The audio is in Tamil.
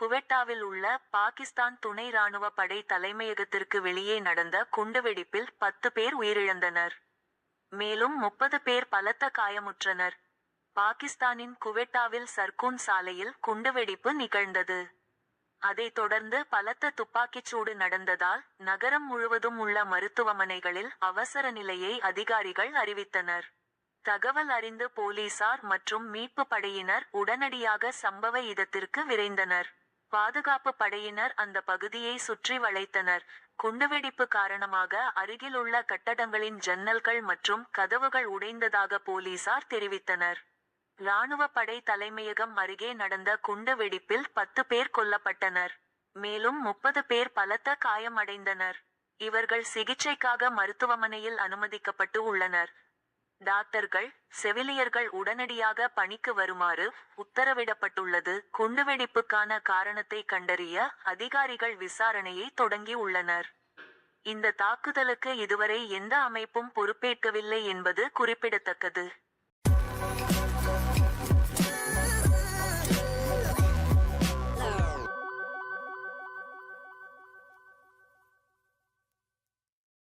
குவெட்டாவில் உள்ள பாகிஸ்தான் துணை ராணுவ படை தலைமையகத்திற்கு வெளியே நடந்த குண்டுவெடிப்பில் பத்து பேர் உயிரிழந்தனர். மேலும் முப்பது பேர் பலத்த காயமுற்றனர். பாகிஸ்தானின் குவெட்டாவில் சர்க்கூன் சாலையில் குண்டுவெடிப்பு நிகழ்ந்தது. அதைத் தொடர்ந்து பலத்த துப்பாக்கிச்சூடு நடந்ததால் நகரம் முழுவதும் உள்ள மருத்துவமனைகளில் அவசர நிலையை அதிகாரிகள் அறிவித்தனர். தகவல் அறிந்து போலீசார் மற்றும் மீட்பு படையினர் உடனடியாக சம்பவ இடத்திற்கு விரைந்தனர். பாதுகாப்பு படையினர் அந்த பகுதியை சுற்றி வளைத்தனர். குண்டுவெடிப்பு காரணமாக அருகிலுள்ள கட்டடங்களின் ஜன்னல்கள் மற்றும் கதவுகள் உடைந்ததாக போலீசார் தெரிவித்தனர். ராணுவ படை தலைமையகம் அருகே நடந்த குண்டு வெடிப்பில் பத்து பேர் கொல்லப்பட்டனர். மேலும் முப்பது பேர் பலத்த காயமடைந்தனர். இவர்கள் சிகிச்சைக்காக மருத்துவமனையில் அனுமதிக்கப்பட்டு உள்ளனர். டாக்டர்கள் செவிலியர்கள் உடனடியாக பணிக்கு வருமாறு உத்தரவிடப்பட்டுள்ளது. குண்டுவெடிப்புக்கான காரணத்தை கண்டறிய அதிகாரிகள் விசாரணையை தொடங்கி உள்ளனர். இந்த தாக்குதலுக்கு இதுவரை எந்த அமைப்பும் பொறுப்பேற்கவில்லை என்பது குறிப்பிடத்தக்கது.